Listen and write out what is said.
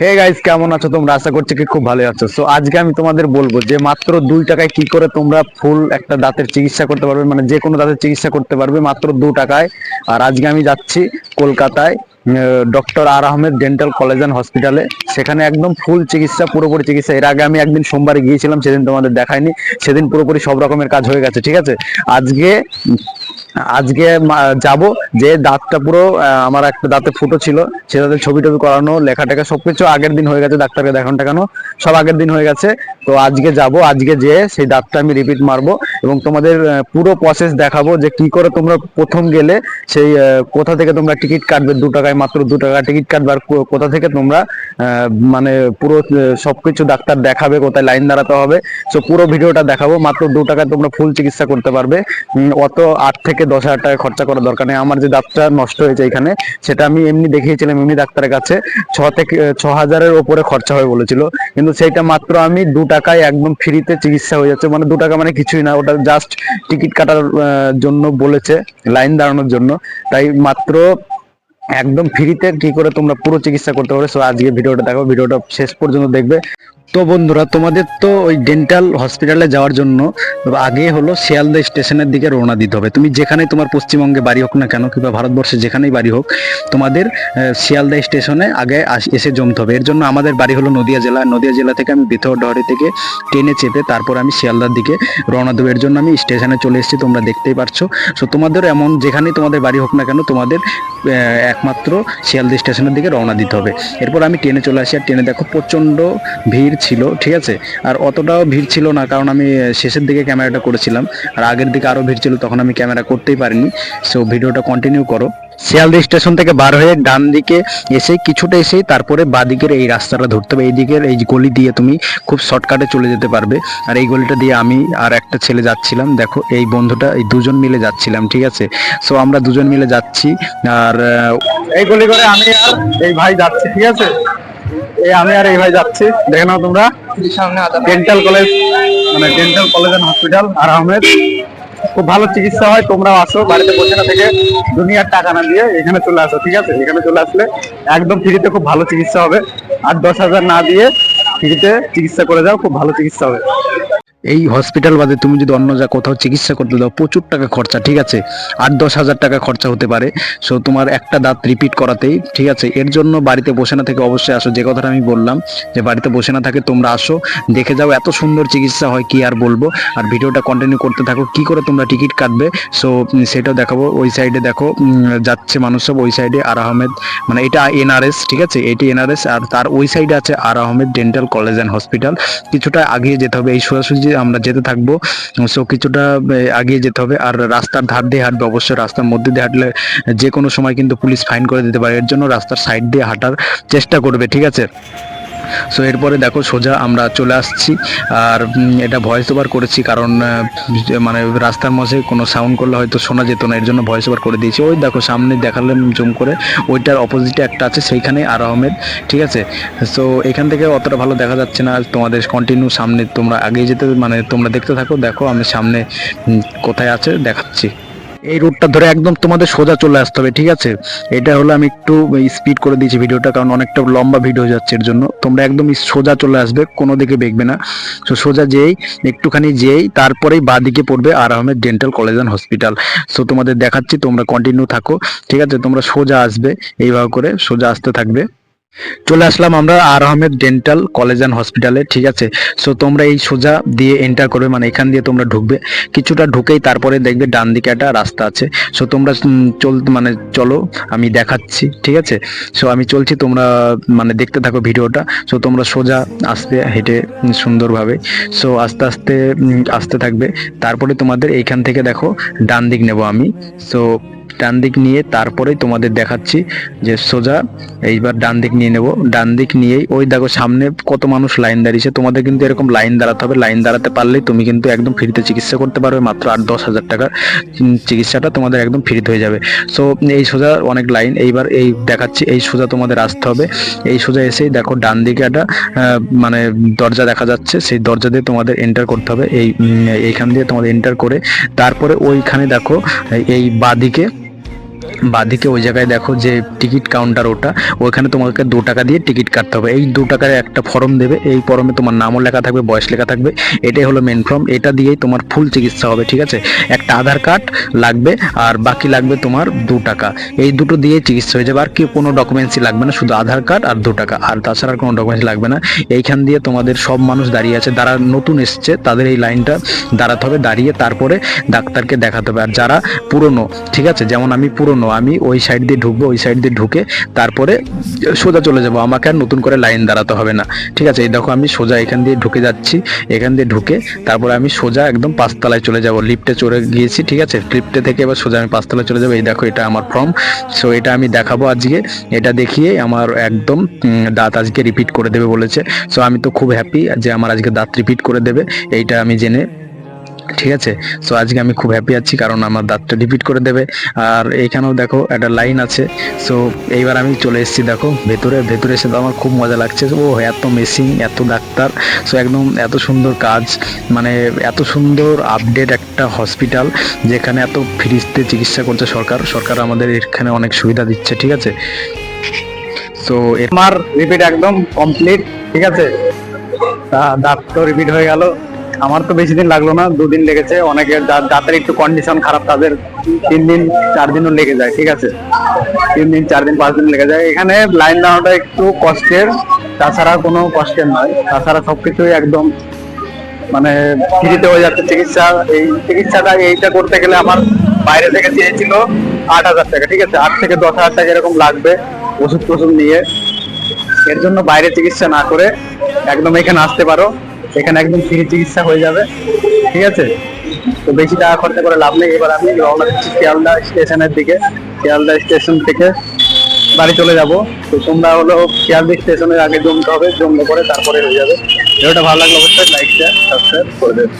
Hey guys কেমন আছো তোমরা? আশা করছি কি খুব ভালো আছো। সো আজকে আমি তোমাদের বলব যে মাত্র দুই টাকায় কি করে তোমরা ফুল একটা দাঁতের চিকিৎসা করতে পারবে মানে যে কোনো দাঁতের চিকিৎসা করতে পারবে মাত্র দু টাকায়। আর আজকে আমি যাচ্ছি কলকাতায় doctor R Ahmed dental college and হসপিটালে। সেখানে একদম ফুল চিকিৎসা, পুরোপুরি চিকিৎসা। এর আগে আমি একদিন সোমবারে গিয়েছিলাম, সেদিন তোমাদের দেখায়নি সেদিন পুরোপুরি সব রকমের কাজ হয়ে গেছে, ঠিক আছে? আজকে আজকে যাব, যে দাঁতটা পুরো আমার একটা দাঁতে ফুটো ছিল, সে দাঁতের ছবি টবি করানো লেখা টেখা সবকিছু আগের দিন হয়ে গেছে, ডাক্তারকে দেখানো টেখানো, সব আগের দিন হয়ে গেছে। তো আজকে যাব, আজকে যেয়ে সেই দাঁতটা আমি রিপিট মারবো এবং তোমাদের পুরো প্রসেস দেখাবো যে কি করে তোমরা প্রথম গেলে সেই কোথা থেকে তোমরা টিকিট কাটবে, দু টাকায় মাত্র দু টাকা টিকিট কাটবে আর কোথা থেকে তোমরা মানে পুরো সবকিছু ডাক্তার দেখাবে, কোথায় লাইন দাঁড়াতে হবে। সো পুরো ভিডিওটা দেখাবো, মাত্র দু টাকায় তোমরা ফুল চিকিৎসা করতে পারবে। অত আট থেকে দশ হাজার টাকা খরচা করার দরকার নেই। আমার যে দাঁতটা নষ্ট হয়েছে এখানে, সেটা আমি এমনি দেখিয়েছিলাম এমনি ডাক্তারের কাছে। ছ থেকে ছ হাজারের ওপরে খরচা হয়ে বলেছিল। কিন্তু সেইটা মাত্র আমি দু টাকায় একদম ফ্রিতে চিকিৎসা হয়ে যাচ্ছে। মানে দু টাকা মানে কিছুই না, ওটা জাস্ট টিকিট কাটার জন্য বলেছে, লাইন দাঁড়ানোর জন্য। তাই মাত্র একদম ফ্রিতে কি করে তোমরা পুরো চিকিৎসা করতে পারো। সো আজকে ভিডিওটা দেখো ভিডিওটা শেষ পর্যন্ত দেখবে। তো বন্ধুরা, তোমাদের তো ওই ডেন্টাল হসপিটালে যাওয়ার জন্য আগে হলো শিয়ালদা স্টেশনের দিকে রওনা দিতে হবে। তুমি যেখানেই তোমার পশ্চিমবঙ্গে বাড়ি হোক না কেন কিংবা ভারতবর্ষে যেখানেই বাড়ি হোক, তোমাদের শিয়ালদা স্টেশনে আগে এসে জমতে হবে। এর জন্য আমাদের বাড়ি হলো নদিয়া জেলা। নদিয়া জেলা থেকে আমি বিথরডহরি থেকে ট্রেনে চেপে তারপর আমি শিয়ালদার দিকে রওনা দেবো। এর জন্য আমি স্টেশনে চলে এসেছি, তোমরা দেখতেই পারছ। সো তোমাদের এমন যেখানেই তোমাদের বাড়ি হোক না কেন, তোমাদের একমাত্র শিয়ালদা স্টেশনের দিকে রওনা দিতে হবে। এরপর আমি ট্রেনে চলে আসি। আর ট্রেনে দেখো প্রচণ্ড ভিড় ছিল, ঠিক আছে? আর অতটাও ভিড় ছিল না, কারণ আমি শেষের দিকে ক্যামেরাটা করেছিলাম। আর আগের দিকে আরও ভিড় ছিল, তখন আমি ক্যামেরা করতেই পারিনি। সো ভিডিওটা কন্টিনিউ করো। শিয়ালদি স্টেশন থেকে বার হয়ে ডান দিকে এসে, কিছুটা এসেই তারপরে বাদিকের এই রাস্তাটা ধরতে হবে। এই দিকের এই গলি দিয়ে তুমি খুব শর্টকাটে চলে যেতে পারবে। আর এই গলিটা দিয়ে আমি আর একটা ছেলে যাচ্ছিলাম। দেখো, এই বন্ধুটা, এই দুজন মিলে যাচ্ছিলাম, ঠিক আছে? সো আমরা দুজন মিলে যাচ্ছি। আর এই গলি করে আমি আর এই ভাই যাচ্ছি, ঠিক আছে? এই আমি আর এই ভাই যাচ্ছি। দেখে নাও তোমরা। ডেন্টাল কলেজ মানে dental college and hospital R Ahmed. খুব ভালো চিকিৎসা হয়, তোমরাও আসো, বাড়িতে বসে না থেকে। দুনিয়ার টাকা না দিয়ে এখানে চলে আসো, ঠিক আছে? এখানে চলে আসলে একদম ফ্রিতে খুব ভালো চিকিৎসা হবে। আর দশ হাজার না দিয়ে ফ্রিতে চিকিৎসা করে যাও, খুব ভালো চিকিৎসা হবে। এই হসপিটাল বাদে তুমি যদি অন্য যা কোথাও চিকিৎসা করতে দাও, প্রচুর টাকা খরচা, ঠিক আছে? আট দশ হাজার টাকা খরচা হতে পারে। সো তোমার একটা দাঁত রিপিট করাতেই, ঠিক আছে? এর জন্য বাড়িতে বসে না থেকে অবশ্যই আসো। যে কথাটা আমি বললাম, যে বাড়িতে বসে না থাকে তোমরা আসো, দেখে যাও এত সুন্দর চিকিৎসা হয়, কি আর বলব? আর ভিডিওটা কন্টিনিউ করতে থাকো, কি করে তোমরা টিকিট কাটবে? সো সেটাও দেখাবো। ওই সাইডে দেখো যাচ্ছে মানুষ সব, ওই সাইডে আর আহমেদ মানে এটা এনআরএস, ঠিক আছে? এটি এনআরএস, আর তার ওই সাইডে আছে R Ahmed dental college and hospital কিছুটা আগিয়ে যেতে হবে। এই সোজাসুজি আমরা যেতে থাকব। সো কিছুটা আগিয়ে যেতে হবে। আর রাস্তার ধার দিয়ে হাঁটবে অবশ্যই। রাস্তার মধ্যে দিয়ে হাঁটলে যে কোনো সময় কিন্তু পুলিশ ফাইন করে দিতে পারে। এর জন্য রাস্তার সাইড দিয়ে হাঁটার চেষ্টা করবে, ঠিক আছে? সো এরপরে দেখো সোজা আমরা চলে আসছি। আর এটা ভয়েস ওভার করেছি কারণ মানে রাস্তার মাঝে কোনো সাউন্ড করলে হয়তো শোনা যেত না এর জন্য ভয়েস ওভার করে দিয়েছি। ওই দেখো সামনে দেখালাম জুম করে, ওইটার অপোজিটে একটা আছে, সেইখানে আর আহমেদ, ঠিক আছে? সো এখান থেকে অতটা ভালো দেখা যাচ্ছে না। তোমাদের কন্টিনিউ সামনে তোমরা আগিয়ে যেতে মানে তোমরা দেখতে থাকো, দেখো আমি সামনে কোথায় আছে, দেখাচ্ছি। এই রুটটা ধরে একদম তোমাদের সোজা চলে আসতে হবে, ঠিক আছে? এটা হলো আমি একটু স্পিড করে দিয়েছি ভিডিওটা কারণ অনেকটা লম্বা ভিডিও যাচ্ছে এর জন্য। তোমরা একদম সোজা চলে আসবে, কোনো দিকে বেগবে না। সো সোজা যেই, একটুখানি যেই, তারপরেই বা দিকে পড়বে R Ahmed dental college and hospital so তোমাদের দেখাচ্ছি, তোমরা কন্টিনিউ থাকো, ঠিক আছে? তোমরা সোজা আসবে, এইভাবে করে সোজা আসতে থাকবে। চলে আসলাম আমরা R Ahmed dental college and হসপিটালে ঠিক আছে? সো তোমরা এই সোজা দিয়ে এন্টার করবে মানে এখান দিয়ে তোমরা ঢুকবে। কিছুটা ঢুকেই তারপরে দেখবে ডান দিকে একটা রাস্তা আছে। সো তোমরা চল মানে চলো, আমি দেখাচ্ছি, ঠিক আছে? সো আমি চলছি, তোমরা মানে দেখতে থাকো ভিডিওটা। সো তোমরা সোজা আসবে, হেঁটে সুন্দরভাবে। সো আস্তে আস্তে আসতে থাকবে। তারপরে তোমাদের এইখান থেকে দেখো, ডান দিক নেব আমি। সো ডান দিক নিয়ে তারপরেই তোমাদের দেখাচ্ছি যে সোজা এইবার ডান দিক নিয়ে নেব। ডান দিক নিয়েই ওই দেখো সামনে কত মানুষ লাইন দাঁড়িয়েছে। তোমাদের কিন্তু এরকম লাইন দাঁড়াতে হবে। লাইন দাঁড়াতে পারলেই তুমি কিন্তু একদম ফ্রিতে চিকিৎসা করতে পারবে। মাত্র আট দশ হাজার উম, চিকিৎসাটা তোমাদের একদম ফ্রিতে হয়ে যাবে। সো এই সোজা অনেক লাইন। এইবার এই দেখাচ্ছি এই সোজা তোমাদের আসতে হবে। এই সোজা এসেই দেখো ডান দিকে একটা মানে দরজা দেখা যাচ্ছে। সেই দরজা দিয়ে তোমাদের এন্টার করতে হবে। এই এইখান দিয়ে তোমাদের এন্টার করে তারপরে ওইখানে দেখো এই বাদিকে বাদিকে ওই জায়গায় দেখো যে টিকিট কাউন্টার ওটা, ওইখানে তোমাকে দু টাকা দিয়ে টিকিট কাটতে হবে। এই দু টাকার একটা ফর্ম দেবে, এই ফর্মে তোমার নামও লেখা থাকবে, বয়স লেখা থাকবে। এটাই হলো মেন ফর্ম এটা দিয়েই তোমার ফুল চিকিৎসা হবে, ঠিক আছে? একটা আধার কার্ড লাগবে আর বাকি লাগবে তোমার দু টাকা। এই দুটো দিয়ে চিকিৎসা হয়ে যাবে, আর কি কোনো ডকুমেন্টসই লাগবে না, শুধু আধার কার্ড আর দু টাকা। আর তাছাড়া কোনো ডকুমেন্টস লাগবে না। এইখান দিয়ে তোমাদের সব মানুষ দাঁড়িয়ে আছে, যারা নতুন এসছে, তাদের এই লাইনটা দাঁড়াতে হবে, দাঁড়িয়ে তারপরে ডাক্তারকে দেখাতে হবে। আর যারা পুরনো, ঠিক আছে? যেমন আমি পুরনো আমি ওই সাইড দিয়ে ঢুকবো, ওই সাইড দিয়ে ঢুকে তারপরে সোজা চলে যাব। আমাকে আর নতুন করে লাইন দাঁড়াতে হবে না। ঠিক আছে, এই দেখো আমি সোজা এখান দিয়ে ঢুকে যাচ্ছি। এখান দিয়ে ঢুকে তারপরে আমি সোজা একদম পাঁচতলায় চলে যাব। লিফটে চড়ে গিয়েছি, ঠিক আছে? লিফটে থেকে এবার সোজা আমি পাঁচতলায় চলে যাব। এই দেখো, এটা আমার ফর্ম সো এটা আমি দেখাবো আজকে। এটা দেখিয়ে আমার একদম দাঁত আজকে রিপিট করে দেবে বলেছে। সো আমি তো খুব হ্যাপি যে আমার আজকে দাঁত রিপিট করে দেবে। এইটা আমি জেনে ঠিক আছে? সো আজকে আমি খুব হ্যাপি আছি কারণ আমার দাঁতটা রিপিট করে দেবে। আর এইখানেও দেখো, একটা লাইন আছে। সো এইবার আমি চলে এসেছি, দেখো, ভেতরে। ভেতরে এসে তো আমার খুব মজা লাগছে। ও, এত মেশিন এত ডাক্তার। সো একদম এত সুন্দর কাজ। মানে এত সুন্দর আপডেট একটা হসপিটাল যেখানে এত ফ্রিতে চিকিৎসা করছে সরকার। সরকার আমাদের এখানে অনেক সুবিধা দিচ্ছে, ঠিক আছে? সো আমার রিপিট একদম কমপ্লিট ঠিক আছে? দাঁত তো রিপিট হয়ে গেল। আমার তো বেশি দিন লাগল না, দুদিন লেগেছে, অনেকের দাঁতের একটু কন্ডিশন খারাপ, তাদের তিন দিন, চার দিনও লেগে যায়, ঠিক আছে? তিন দিন, চার দিন, পাঁচ দিন লেগে যায়। এখানে লাইন দাঁড়ানোটা একটু কষ্টের, তাছাড়া কোনো কষ্টের নয়। তাছাড়া সবকিছুই একদম মানে ফ্রিতে হয়ে যাচ্ছে চিকিৎসা। এই চিকিৎসাটা, এইটা করতে গেলে আমার বাইরে থেকে চেয়েছিল আট হাজার টাকা, ঠিক আছে? আট থেকে দশ হাজার টাকা এরকম লাগবে ওষুধ টষুধ নিয়ে। এর জন্য বাইরে চিকিৎসা না করে একদম এখানে আসতে পারো। এখানে একদম ফ্রি চিকিৎসা হয়ে যাবে, ঠিক আছে? তো বেশি টাকা খরচা করে লাভ নেই। এবার আমি রওনা দিচ্ছি শিয়ালদা স্টেশনের দিকে। শিয়ালদা স্টেশন থেকে বাড়ি চলে যাব। তো তোমরা হলো শিয়ালদা স্টেশনের আগে জমতে হবে, জমলে পরে তারপরে হয়ে যাবে। ভিডিওটা ভালো লাগলে অবশ্যই লাইক শেয়ার সাবস্ক্রাইব করে দেবে